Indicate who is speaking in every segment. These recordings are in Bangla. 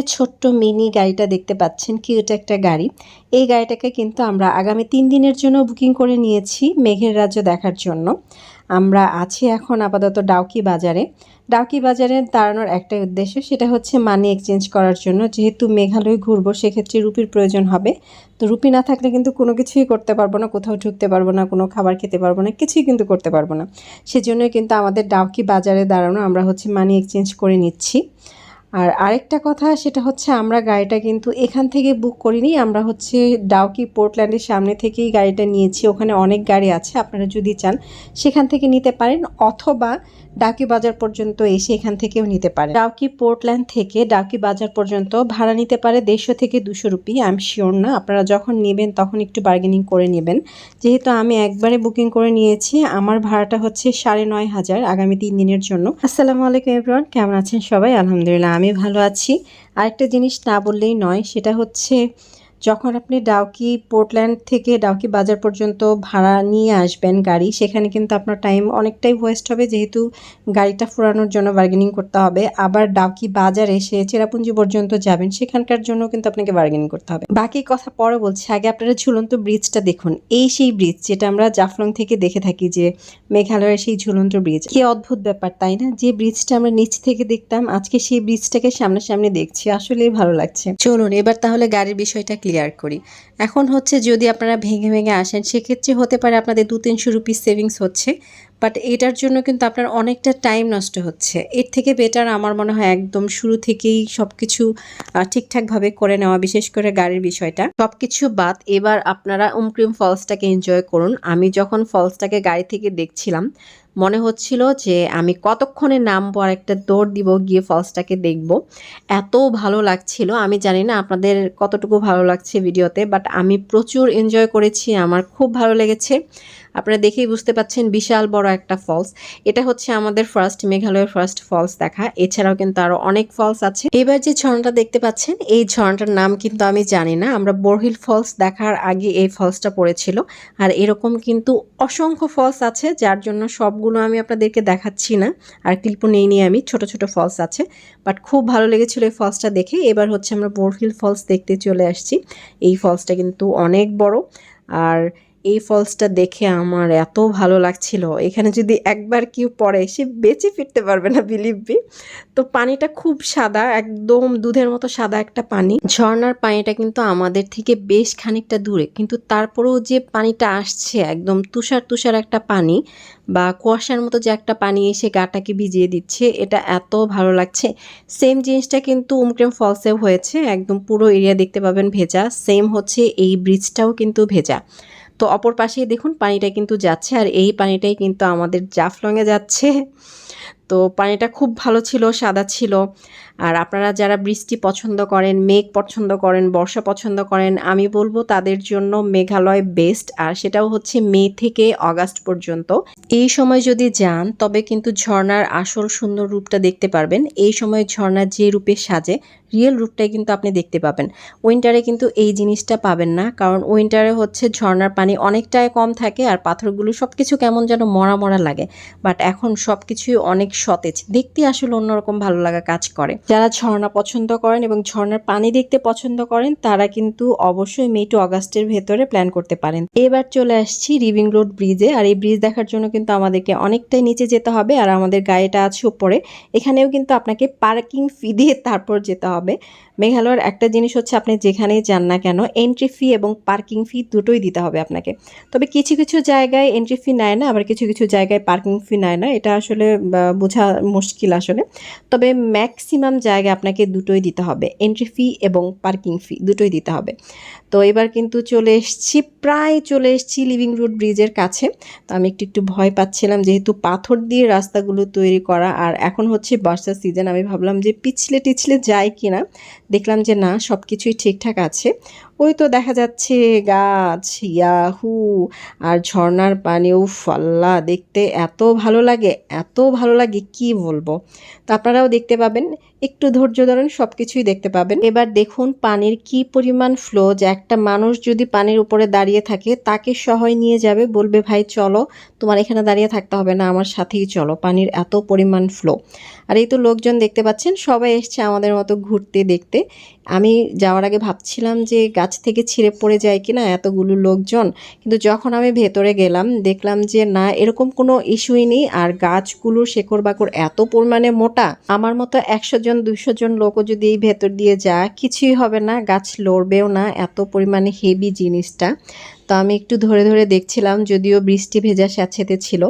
Speaker 1: যে ছোট্ট মিনি গাড়িটা দেখতে পাচ্ছেন কিউট একটা গাড়ি? এই গাড়িটাকে কিন্তু আমরা আগামী তিন দিনের জন্য বুকিং করে নিয়েছি মেঘের রাজ্য দেখার জন্য। আমরা আছি এখন আপাতত ডাউকি বাজারে। ডাউকি বাজারে দাঁড়ানোর একটাই উদ্দেশ্য, সেটা হচ্ছে মানি এক্সচেঞ্জ করার জন্য। যেহেতু মেঘালয় ঘুরবো, সেক্ষেত্রে রুপির প্রয়োজন হবে। তো রুপি না থাকলে কিন্তু কোনো কিছুই করতে পারব না, কোথাও ঢুকতে পারব না, কোনো খাবার খেতে পারব না, কিছুই কিন্তু করতে পারব না। সেজন্যই কিন্তু আমাদের ডাউকি বাজারে দাঁড়ানো আমরা হচ্ছে মানি এক্সচেঞ্জ করে নিচ্ছি। আর আরেকটা কথা, সেটা হচ্ছে আমরা গাড়িটা কিন্তু এখান থেকে বুক করিনি। আমরা হচ্ছে ডাউকি পোর্টল্যান্ডের সামনে থেকেই গাড়িটা নিয়েছি। ওখানে অনেক গাড়ি আছে, আপনারা যদি চান সেখান থেকে নিতে পারেন। অথবা ডাউকি বাজার পর্যন্ত এসে এখান থেকেও নিতে পারেন ডাউকি পোর্টল্যান্ড থেকে ডাউকি বাজার পর্যন্ত ভাড়া নিতে পারে দেড়শো থেকে দুশো রুপি। আমি শিওর না। আপনারা যখন নেবেন তখন একটু বার্গেনিং করে নেবেন। যেহেতু আমি একবারে বুকিং করে নিয়েছি, আমার ভাড়াটা হচ্ছে সাড়ে নয় হাজার আগামী তিন দিনের জন্য। আসসালামু আলাইকুম এভরিওয়ান কেমন আছেন সবাই? আলহামদুলিল্লাহ, আমি ভালো আছি। আরেকটা জিনিস না বললেই নয়, সেটা হচ্ছে যখন আপনি ডাউকি পোর্টল্যান্ড থেকে ডাউকি বাজার পর্যন্ত ভাড়া নিয়ে আসবেন গাড়ি, সেখানে কিন্তু আপনার টাইম অনেকটাই ওয়েস্ট হবে। যেহেতু গাড়িটা ফুরানোর জন্য বার্গেনিং করতে হবে, আবার ডাউকি বাজার এসে চেরাপুঞ্জি পর্যন্ত যাবেন, সেখানকার জন্য কিন্তু আপনাকে বার্গেনিং করতে হবে। বাকি কথা পরে বলছি, আগে আপনারা ঝুলন্ত ব্রিজটা দেখুন। এই সেই ব্রিজ যেটা আমরা জাফলং থেকে দেখে থাকি যে মেঘালয়ের সেই ঝুলন্ত ব্রিজ কি অদ্ভুত ব্যাপার, তাই না? যে ব্রিজটা আমরা নিচ থেকে দেখতাম, আজকে সেই ব্রিজটাকে সামনাসামনি দেখছি, আসলেই ভালো লাগছে। চলুন, এবার তাহলে গাড়ির বিষয়টা ক্লিয়ার করি। এখন হচ্ছে যদি আপনারা ভেঙে ভেঙে আসেন, সেক্ষেত্রে হতে পারে আপনাদের দু তিনশো রুপিস সেভিংস হচ্ছে। বাট এটার জন্য কিন্তু আপনার অনেকটা টাইম নষ্ট হচ্ছে। এর থেকে বেটার আমার মনে হয় একদম শুরু থেকেই সব কিছু ঠিকঠাকভাবে করে নেওয়া, বিশেষ করে গাড়ির বিষয়টা। সব কিছু বাদ, এবার আপনারা উমক্রিম ফলসটাকে এনজয় করুন। আমি যখন ফলসটাকে গাড়ি থেকে দেখছিলাম মনে হচ্ছিল যে আমি কতক্ষণে নামবো আর একটা দৌড় দিব, গিয়ে ফলসটাকে দেখব। এত ভালো লাগছিল, আমি জানি না আপনাদের কতটুকু ভালো লাগছে ভিডিওতে বাট আমি প্রচুর এনজয় করেছি, আমার খুব ভালো লেগেছে। আপনারা দেখেই বুঝতে পাচ্ছেন বিশাল বড় একটা ফলস এটা হচ্ছে আমাদের ফার্স্ট মেঘালয়ের ফার্স্ট ফলস দেখা। এছাড়াও কিন্তু আরও অনেক ফলস আছে। এবার যে ঝর্ণাটা দেখতে পাচ্ছেন, এই ঝর্ণাটার নাম কিন্তু আমি জানি না। আমরা বোরহিল ফলস দেখার আগে এই ফলসটা পড়েছিল। আর এরকম কিন্তু অসংখ্য ফলস আছে, যার জন্য সবগুলো আমি আপনাদেরকে দেখাচ্ছি না। আর ক্লিপও নেই নিয়ে আমি, ছোট ছোট ফলস আছে। বাট খুব ভালো লেগেছিল এই ফলসটা দেখে। এবার হচ্ছে আমরা বোরহিল ফলস দেখতে চলে আসছি। এই ফলসটা কিন্তু অনেক বড়। আর এই ফলসটা দেখে আমার এত ভালো লাগছিল। এখানে যদি একবার কেউ পড়ে, সে বেঁচে ফিরতে পারবে না বিলিভ বি তো পানিটা খুব সাদা, একদম দুধের মতো সাদা একটা পানি। ঝর্নার পানিটা কিন্তু আমাদের থেকে বেশ খানিকটা দূরে। কিন্তু তারপরেও যে পানিটা আসছে, একদম তুষার তুষার একটা পানি বা কুয়াশার মতো যে একটা পানি এসে গাটাকে ভিজিয়ে দিচ্ছে, এটা এত ভালো লাগছে। সেম জিনিসটা কিন্তু উমক্রেম ফলসেও হয়েছে, একদম পুরো এরিয়া দেখতে পাবেন ভেজা। সেম হচ্ছে এই ব্রিজটাও কিন্তু ভেজা। তো অপর পাশে দেখুন পানিটা কিন্তু যাচ্ছে আর এই পানিটাই কিন্তু আমাদের জাফলংয়ে যাচ্ছে। তো পানিটা খুব ভালো ছিল, সাদা ছিল। আর আপনারা যারা বৃষ্টি পছন্দ করেন, মেঘ পছন্দ করেন, বর্ষা পছন্দ করেন, আমি বলব তাদের জন্য মেঘালয় বেস্ট আর সেটাও হচ্ছে মে থেকে অগাস্ট পর্যন্ত। এই সময় যদি যান, তবে কিন্তু ঝর্ণার আসল সুন্দর রূপটা দেখতে পারবেন। এই সময় ঝর্ণা যে রূপে সাজে রিয়েল রূপটাই কিন্তু আপনি দেখতে পাবেন। উইন্টারে কিন্তু এই জিনিসটা পাবেন না, কারণ উইন্টারে হচ্ছে ঝর্ণার পানি অনেকটাই কম থাকে, আর পাথরগুলো সব কিছু কেমন যেন মরা মরা লাগে। বাট এখন সব কিছুই অনেক সতেজ। দেখতে আসলে অন্যরকম ভালো লাগা কাজ করে। যারা ঝর্ণা পছন্দ করেন এবং ঝর্ণার পানি দেখতে পছন্দ করেন, তারা কিন্তু অবশ্যই মে টু অগাস্টের ভেতরে প্ল্যান করতে পারেন। এবার চলে আসছি রিভিং রোড ব্রিজে। আর এই ব্রিজ দেখার জন্য কিন্তু আমাদেরকে অনেকটাই নিচে যেতে হবে আর আমাদের গাড়িটা আছে উপরে। এখানেও কিন্তু আপনাকে পার্কিং ফি দিয়ে তারপর যেতে হবে। মেঘালয়ের একটা জিনিস হচ্ছে আপনি যেখানেই যান না কেন এন্ট্রি ফি এবং পার্কিং ফি দুটোই দিতে হবে আপনাকে। তবে কিছু কিছু জায়গায় এন্ট্রি ফি নেয় না, আবার কিছু কিছু জায়গায় পার্কিং ফি নেয় না, এটা আসলে বোঝা মুশকিল আসলে। তবে ম্যাক্সিমাম জায়গায় আপনাকে দুটোই দিতে হবে এন্ট্রি ফি এবং পার্কিং ফি দুটোই দিতে হবে। তো এবার কিন্তু চলে এসছি, প্রায় চলে এসছি লিভিং রুট ব্রিজের কাছে। তো আমি একটু একটু ভয় পাচ্ছিলাম যেহেতু পাথর দিয়ে রাস্তাগুলো তৈরি করা, আর এখন হচ্ছে বর্ষার সিজন আমি ভাবলাম যে পিছলে টিছলে যায় কি না দেখলাম যে না সব কিছুই ঠিকঠাক আছে। ওই তো দেখা যাচ্ছে গাছ, ইয়াহু, আর ঝর্ণার পানি উফ আল্লাহ দেখতে এত ভালো লাগে, এত ভালো লাগে, কি বলব? তো আপনারাও দেখতে পাবেন, একটু ধৈর্য ধরেন সব কিছুই দেখতে পাবেন। এবার দেখুন পানির কি পরিমাণ ফ্লো যে একটা মানুষ যদি পানির উপরে দাঁড়িয়ে থাকে, তাকে সহায় নিয়ে যাবে, বলবে, ভাই, চলো, তোমার এখানে দাঁড়িয়ে থাকতে হবে না, আমার সাথেই চলো। পানির এত পরিমাণ ফ্লো আর এই তো লোকজন দেখতে পাচ্ছেন, সবাই এসছে আমাদের মতো ঘুরতে দেখতে। আমি যাওয়ার আগে ভাবছিলাম যে গাছ থেকে ছিঁড়ে পড়ে যায় কিনা এতগুলো লোকজন। কিন্তু যখন আমি ভেতরে গেলাম, দেখলাম যে না, এরকম কোনো ইস্যুই নেই। আর গাছগুলোর শেকড় বাকড় এত পরিমাণে মোটা, আমার মতো একশো জন, দুশো জন লোকও যদি এই ভেতর দিয়ে যায়, কিছুই হবে না। গাছ লড়বেও না এত পরিমাণে হেভি জিনিসটা। তো আমি একটু ধরে ধরে দেখছিলাম, যদিও বৃষ্টি ভেজা স্যাঁচেতে ছিল।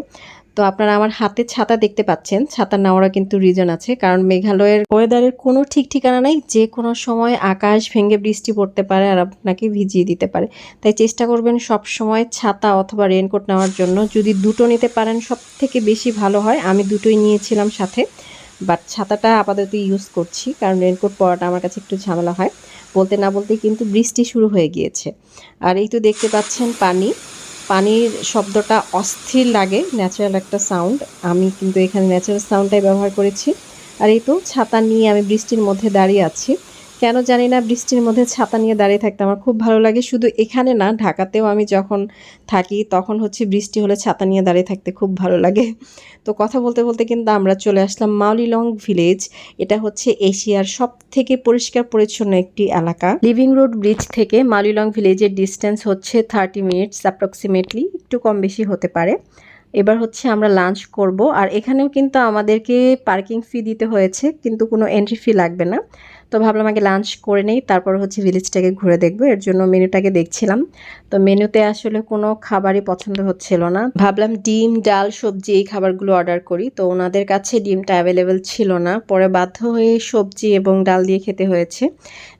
Speaker 1: তো আপনারা আমার হাতে ছাতা দেখতে পাচ্ছেন। ছাতা নেওয়ারও কিন্তু রিজন আছে, কারণ মেঘালয়ের ওয়েদারের কোনো ঠিক ঠিকানা নাই। যে কোনো সময় আকাশ ভেঙে বৃষ্টি পড়তে পারে আর আপনাকে ভিজিয়ে দিতে পারে। তাই চেষ্টা করবেন সব সময় ছাতা অথবা রেনকোট নেওয়ার জন্য। যদি দুটো নিতে পারেন সব থেকে বেশি ভালো হয়। আমি দুটোই নিয়েছিলাম সাথে বাট ছাতাটা আপাতত ইউজ করছি, কারণ রেনকোট পরাটা আমার কাছে একটু ঝামেলা হয়। বলতে না বলতে কিন্তু বৃষ্টি শুরু হয়ে গিয়েছে। আর এই তো দেখতে পাচ্ছেন পানি। পানির শব্দটা অস্থির লাগে ন্যাচারাল একটা সাউন্ড আমি কিন্তু এখানে ন্যাচারাল সাউন্ডটাই ব্যবহার করেছি। আর এই তো ছাতা নিয়ে আমি বৃষ্টির মধ্যে দাঁড়িয়ে আছি। কেন জানি না, বৃষ্টির মধ্যে ছাতা নিয়ে দাঁড়িয়ে থাকতে আমার খুব ভালো লাগে। শুধু এখানে না, ঢাকাতেও আমি যখন থাকি, তখন হচ্ছে বৃষ্টি হলে ছাতা নিয়ে দাঁড়িয়ে থাকতে খুব ভালো লাগে। তো কথা বলতে বলতে কিন্তু আমরা চলে আসলাম মাউলিলং ভিলেজ। এটা হচ্ছে এশিয়ার সব থেকে পরিষ্কার পরিচ্ছন্ন একটি এলাকা। লিভিং রোড ব্রিজ থেকে মাউলিলং ভিলেজের ডিস্টেন্স হচ্ছে থার্টি মিনিটস অ্যাপ্রক্সিমেটলি একটু কম বেশি হতে পারে। এবার হচ্ছে আমরা লাঞ্চ করব। আর এখানেও কিন্তু আমাদেরকে পার্কিং ফি দিতে হয়েছে, কিন্তু কোনো এন্ট্রি ফি লাগবে না। তো ভাবলাম আগে লাঞ্চ করে নেই, তারপর হচ্ছে ভিলেজটাকে ঘুরে দেখব, এর জন্য মেনুটাকে দেখছিলাম। তো মেনুতে আসলে কোনো খাবারই পছন্দ হচ্ছিল না। ভাবলাম ডিম, ডাল, সবজি এই খাবারগুলো অর্ডার করি, তো ওনাদের কাছে ডিমটা অ্যাভেলেবেল ছিল না। পরে বাধ্য হয়ে সবজি এবং ডাল দিয়ে খেতে হয়েছে।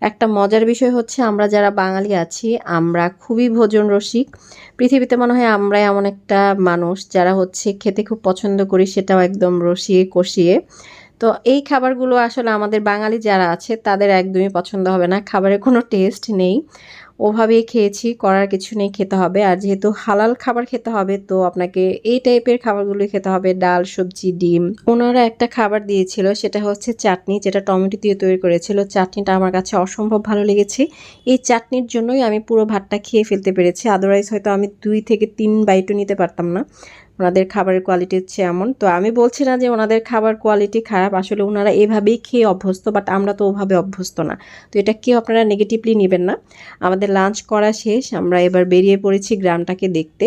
Speaker 1: একটা মজার বিষয় হচ্ছে আমরা যারা বাঙালি আছি, আমরা খুবই ভোজন রসিক। পৃথিবীতে মনে হয় আমরা এমন একটা মানুষ যারা হচ্ছে খেতে খুব পছন্দ করি, সেটাও একদম রসিয়ে কষিয়ে। তো এই খাবারগুলো আসলে আমাদের বাঙালি যারা আছে, তাদের একদমই পছন্দ হবে না। খাবারের কোনো টেস্ট নেই। ওভাবেই খেয়েছি, করার কিছু নেই, খেতে হবে। আর যেহেতু হালাল খাবার খেতে হবে, তো আপনাকে এই টাইপের খাবারগুলো খেতে হবে। ডাল, সবজি, ডিম। ওনারা একটা খাবার দিয়েছিল, সেটা হচ্ছে চাটনি, যেটা টমেটো দিয়ে তৈরি করেছিল। চাটনিটা আমার কাছে অসম্ভব ভালো লেগেছে। এই চাটনির জন্যই আমি পুরো ভাতটা খেয়ে ফেলতে পেরেছি। আদারওয়াইজ হয়তো আমি দুই থেকে তিন বাইটও নিতে পারতাম না। ওনাদের খাবারের কোয়ালিটি হচ্ছে এমন। তো আমি বলছি না যে ওনাদের খাবার কোয়ালিটি খারাপ, আসলে ওনারা এভাবেই খেয়ে অভ্যস্ত বাট আমরা তো ওভাবে অভ্যস্ত না। তো এটা কেউ আপনারা নেগেটিভলি নেবেন না। আমাদের লাঞ্চ করা শেষ, আমরা এবার বেরিয়ে পড়েছি গ্রামটাকে দেখতে।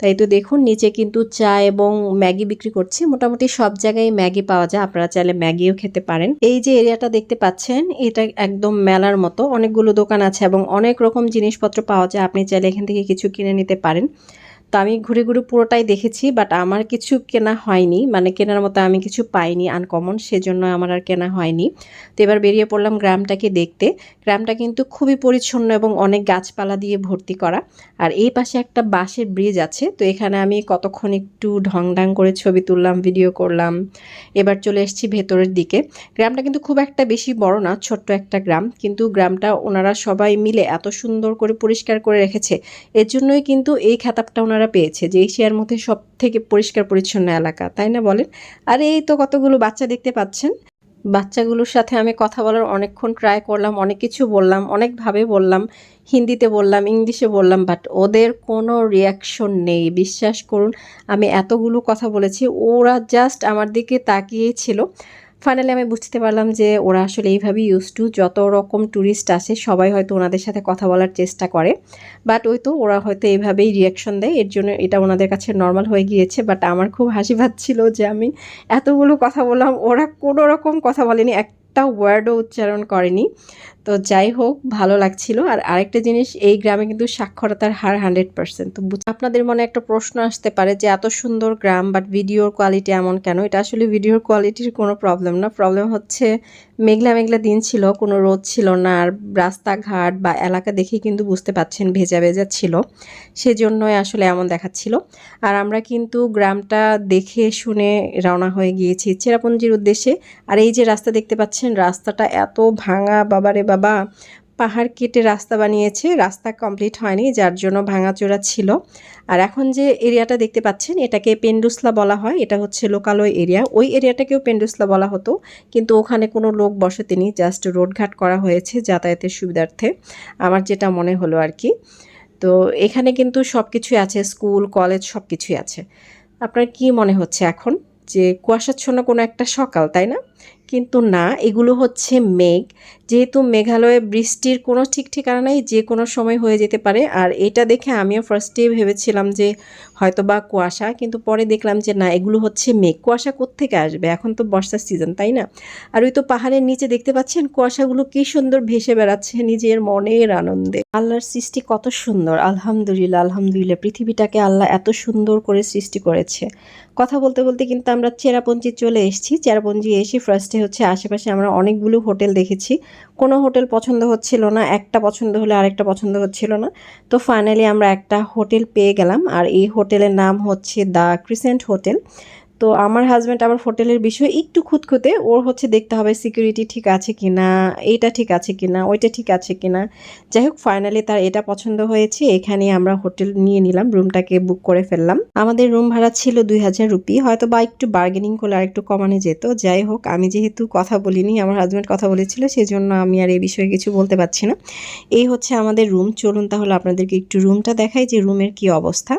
Speaker 1: তাই তো দেখুন, নিচে কিন্তু চা এবং ম্যাগি বিক্রি করছে। মোটামুটি সব জায়গায় ম্যাগি পাওয়া যায়, আপনারা চাইলে ম্যাগিও খেতে পারেন। এই যে এরিয়াটা দেখতে পাচ্ছেন, এটা একদম মেলার মতো। অনেকগুলো দোকান আছে এবং অনেক রকম জিনিসপত্র পাওয়া যায়। আপনি চাইলে এখান থেকে কিছু কিনে নিতে পারেন। তো আমি ঘুরে ঘুরে পুরোটাই দেখেছি বাট আমার কিছু কেনা হয়নি। মানে কেনার মতো আমি কিছু পাইনি আনকমন সেজন্য আমার আর কেনা হয়নি। তো এবার বেরিয়ে পড়লাম গ্রামটাকে দেখতে। গ্রামটা কিন্তু খুবই পরিচ্ছন্ন এবং অনেক গাছপালা দিয়ে ভর্তি করা। আর এই পাশে একটা বাঁশের ব্রিজ আছে, তো এখানে আমি কতক্ষণ একটু ঢং ঢং করে ছবি তুললাম ভিডিও করলাম। এবার চলে এসেছি ভেতরের দিকে। গ্রামটা কিন্তু খুব একটা বেশি বড় না, ছোট্ট একটা গ্রাম। কিন্তু গ্রামটা ওনারা সবাই মিলে এত সুন্দর করে পরিষ্কার করে রেখেছে। এর জন্যই কিন্তু এই খেতাবটা ওনারা পেয়েছে যে এশিয়ার মধ্যে সব থেকে পরিষ্কার পরিচ্ছন্ন এলাকা, তাই না বলেন? আর এই তো কতগুলো বাচ্চা দেখতে পাচ্ছেন। বাচ্চাগুলোর সাথে আমি কথা বলার অনেকক্ষণ ট্রাই করলাম, অনেক কিছু বললাম, অনেকভাবে বললাম, হিন্দিতে বললাম, ইংলিশে বললাম বাট ওদের কোনো রিয়াকশন নেই। বিশ্বাস করুন, আমি এতগুলো কথা বলেছি, ওরা জাস্ট আমার দিকে তাকিয়েই ছিল। ফাইনালি আমি বুঝতে পারলাম যে ওরা আসলে এইভাবেই ইউজ টু যত রকম ট্যুরিস্ট আসে, সবাই হয়তো ওনাদের সাথে কথা বলার চেষ্টা করে। বাট ওই তো ওরা হয়তো এইভাবেই রিয়াকশন দেয়, এর জন্য এটা ওনাদের কাছে নর্মাল হয়ে গিয়েছে। বাট আমার খুব হাসি পাচ্ছিল যে আমি এতগুলো কথা বললাম, ওরা কোনো রকম কথা বলেনি, একটা ওয়ার্ডও উচ্চারণ করেনি। তো যাই হোক, ভালো লাগছিল। আর আরেকটা জিনিস, এই গ্রামে কিন্তু সাক্ষরতার হার হান্ড্রেড পার্সেন্ট। তো আপনাদের মনে একটা প্রশ্ন আসতে পারে যে, এত সুন্দর গ্রাম বাট ভিডিওর কোয়ালিটি এমন কেন? এটা আসলে ভিডিওর কোয়ালিটির কোনো প্রবলেম না। প্রবলেম হচ্ছে, মেঘলা মেঘলা দিন ছিল, কোনো রোদ ছিল না, আর রাস্তাঘাট বা এলাকা দেখে কিন্তু বুঝতে পাচ্ছেন ভেজা ভেজা ছিল। সেজন্যই আসলে এমন দেখাচ্ছিল। আর আমরা কিন্তু গ্রামটা দেখে শুনে রওনা হয়ে গিয়েছি। চেরাপুঞ্জির উদ্দেশ্যে। আর এই যে রাস্তা দেখতে পাচ্ছেন, রাস্তাটা এত ভাঙা, বাবারে বাবা পাহাড় কেটে রাস্তা বানিয়েছে, রাস্তা কমপ্লিট হয়নি, যার জন্য ভাঙাচোরা ছিল। আর এখন যে এরিয়াটা দেখতে পাচ্ছেন, এটাকে পেন্ডুসলা বলা হয়, এটা হচ্ছে লোকালয় এরিয়া ওই এরিয়াটাকেও পেন্ডুসলা বলা হতো, কিন্তু ওখানে কোনো লোক বসতি নেই জাস্ট রোডঘাট করা হয়েছে যাতায়াতের সুবিধার্থে। আমার যেটা মনে হলো আর কি। তো এখানে কিন্তু সব কিছুই আছে, স্কুল কলেজ সব কিছুই আছে। আপনার কি মনে হচ্ছে এখন? যে কুয়াশাচ্ছন্ন কোনো একটা সকাল, তাই না? কিন্তু না, এগুলো হচ্ছে মেঘ। যেহেতু মেঘালয়ে বৃষ্টির কোনো ঠিক ঠিকানা নেই, যে কোনো সময় হয়ে যেতে পারে। আর এটা দেখে আমিও ফার্স্টে ভেবেছিলাম যে হয়তো বা কুয়াশা, কিন্তু পরে দেখলাম যে না, এগুলো হচ্ছে মেঘ। কুয়াশা কোত্থেকে আসবে? এখন তো বর্ষার সিজন তাই না? আর ওই তো পাহাড়ের নিচে দেখতে পাচ্ছেন কুয়াশাগুলো কি সুন্দর ভেসে বেড়াচ্ছে, নিজের মনের আনন্দে। আল্লাহর সৃষ্টি কত সুন্দর, আলহামদুলিল্লাহ আলহামদুলিল্লাহ। পৃথিবীটাকে আল্লাহ এত সুন্দর করে সৃষ্টি করেছে। কথা বলতে বলতে কিন্তু আমরা চেরাপঞ্জি চলে এসেছি। চেরাপঞ্জি এসে ফার্স্টে হচ্ছে আশেপাশে আমরা অনেকগুলো হোটেল দেখেছি। কোনো হোটেল পছন্দ হচ্ছিল না, একটা পছন্দ হলে আরেকটা পছন্দ হচ্ছিল না। তো ফাইনালি আমরা একটা হোটেল পেয়ে গেলাম আর এই হোটেলের নাম হচ্ছে দ্য ক্রিসেন্ট হোটেল। তো আমার হাজব্যান্ড আবার হোটেলের বিষয়ে একটু খুঁতখুঁতে, ওর হচ্ছে দেখতে হবে সিকিউরিটি ঠিক আছে কি না এইটা ঠিক আছে কি না ওইটা ঠিক আছে কি না যাই হোক ফাইনালি তার এটা পছন্দ হয়েছে এখানে আমরা হোটেল নিয়ে নিলাম রুমটাকে বুক করে ফেললাম। আমাদের রুম ভাড়া ছিল দুই হাজার রুপি, হয়তো বা একটু বার্গেনিং করলে আর একটু কমানো যেত। যাই হোক আমি যেহেতু কথা বলিনি, আমার হাজব্যান্ড কথা বলেছিল, সেজন্য আমি আর এই বিষয়ে কিছু বলতে পারছি না। এই হচ্ছে আমাদের রুম চলুন তাহলে আপনাদেরকে একটু রুমটা দেখাই যে রুমের কি অবস্থা।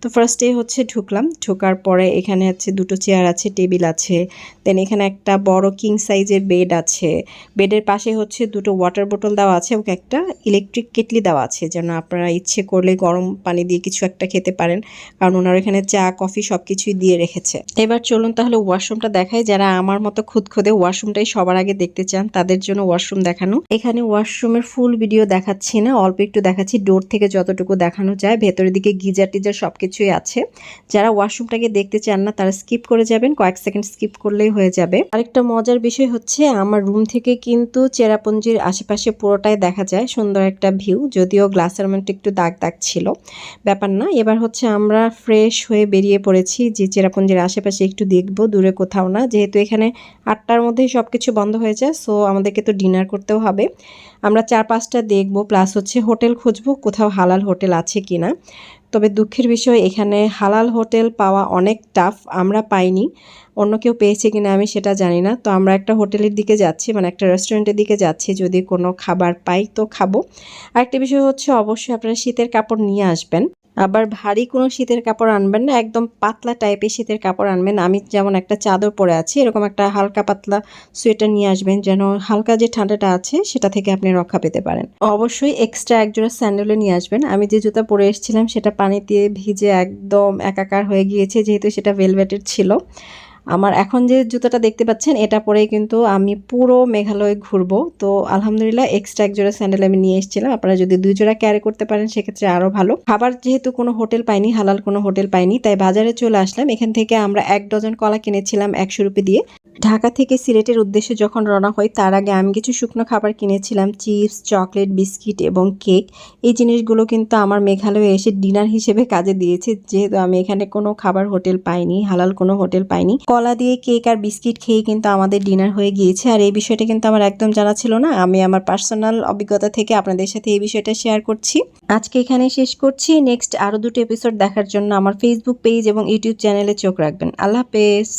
Speaker 1: তো ফার্স্টে হচ্ছে ঢুকলাম, ঢোকার পরে এখানে হচ্ছে দুটো চেয়ার আছে, টেবিল আছে। দেন এখানে একটা বড় কিং সাইজের বেড আছে। বেডের পাশে হচ্ছে দুটো ওয়াটার বোতল দেওয়া আছে এবং একটা ইলেকট্রিক কেটলি দেওয়া আছে যেন আপনারা ইচ্ছে করলে গরম পানি দিয়ে কিছু একটা খেতে পারেন। কারণ ওনারা এখানে চা, কফি সব কিছুই দিয়ে রেখেছে। এবার চলুন তাহলে ওয়াশরুমটা দেখাই। যারা আমার মতো খুদখুদে ওয়াশরুমটাই সবার আগে দেখতে চান, তাদের জন্য ওয়াশরুম দেখানো। এখানে ওয়াশরুমের ফুল ভিডিও দেখাচ্ছি না, অল্প একটু দেখাচ্ছি। ডোর থেকে যতটুকু দেখানো যায়, ভেতরের দিকে গিজার টিজার সব কিছুই আছে। যারা ওয়াশরুমটাকে দেখতে চান না, তারা স্কিপ করে যাবেন, কয়েক সেকেন্ড স্কিপ করলেই হয়ে যাবে। আরেকটা মজার বিষয় হচ্ছে, আমার রুম থেকে কিন্তু চেরাপুঞ্জির আশেপাশে পুরোটাই দেখা যায়, সুন্দর একটা ভিউ যদিও গ্লাসের মধ্যে একটু দাগ দাগ ছিল। ব্যাপার না, এবার হচ্ছে আমরা ফ্রেশ হয়ে বেরিয়ে পড়েছি যে চেরাপুঞ্জির আশেপাশে একটু দেখব, দূরে কোথাও না, যেহেতু এখানে আটটার মধ্যেই সব কিছু বন্ধ হয়ে যায় সো আমাদেরকে তো ডিনার করতেও হবে। আমরা চার পাঁচটা দেখব প্লাস হচ্ছে হোটেল খুঁজবো, কোথাও হালাল হোটেল আছে কিনা। তবে দুঃখের বিষয় এখানে হালাল হোটেল পাওয়া অনেক টাফ আমরা পাইনি। অন্য কেউ পেয়েছে কিনা আমি সেটা জানি না। তো আমরা একটা হোটেলের দিকে যাচ্ছি মানে একটা রেস্টুরেন্টের দিকে যাচ্ছি, যদি কোনো খাবার পাই তো খাব। আরেকটা বিষয় হচ্ছে অবশ্যই আপনারা শীতের কাপড় নিয়ে আসবেন। আবার ভারী কোনো শীতের কাপড় আনবেন না, একদম পাতলা টাইপের শীতের কাপড় আনবেন। আমি যেমন একটা চাদর পরে আছি, এরকম একটা হালকা পাতলা সোয়েটার নিয়ে আসবেন, যেন হালকা যে ঠান্ডাটা আছে সেটা থেকে আপনি রক্ষা পেতে পারেন। অবশ্যই এক্সট্রা একজোড়া স্যান্ডেলও নিয়ে আসবেন। আমি যে জুতা পরে এসেছিলাম, সেটা পানিতে ভিজে একদম একাকার হয়ে গিয়েছে, যেহেতু সেটা ভেলভেটের ছিল। আমার এখন যে জুতোটা দেখতে পাচ্ছেন, এটা পরেই কিন্তু আমি পুরো মেঘালয় ঘুরবো। তো আলহামদুলিল্লাহ এক্সট্রা এক জোড়া স্যান্ডেল আমি নিয়ে এসেছিলাম। আপনারা যদি দুই জোড়া ক্যারি করতে পারেন, সেক্ষেত্রে আরও ভালো। খাবার যেহেতু কোনো হোটেল পাইনি, হালাল কোনো হোটেল পাইনি, তাই বাজারে চলে আসলাম। এখান থেকে আমরা এক ডজন কলা কিনেছিলাম একশো রুপি দিয়ে। ঢাকা থেকে সিলেটের উদ্দেশ্যে যখন রওনা হই, তার আগে আমি কিছু শুকনো খাবার কিনেছিলাম, চিপস, চকলেট, বিস্কিট এবং কেক। এই জিনিসগুলো কিন্তু আমার মেঘালয়ে এসে ডিনার হিসেবে কাজে দিয়েছে। যেহেতু আমি এখানে কোনো খাবার হোটেল পাইনি, হালাল কোনো হোটেল পাইনি। কলা দিয়ে কেক আর বিস্কিট খেয়ে কিন্তু আমাদের ডিনার হয়ে গিয়েছে। আর এই বিষয়টা কিন্তু আমার একদম জানা ছিল না। আমি আমার পার্সোনাল অভিজ্ঞতা থেকে আপনাদের সাথে এই বিষয়টা শেয়ার করছি। আজকে এখানে শেষ করছি। নেক্সট আরও দুটো এপিসোড দেখার জন্য আমার ফেসবুক পেজ এবং ইউটিউব চ্যানেলে চোখ রাখবেন। আল্লাহ হাফেজ।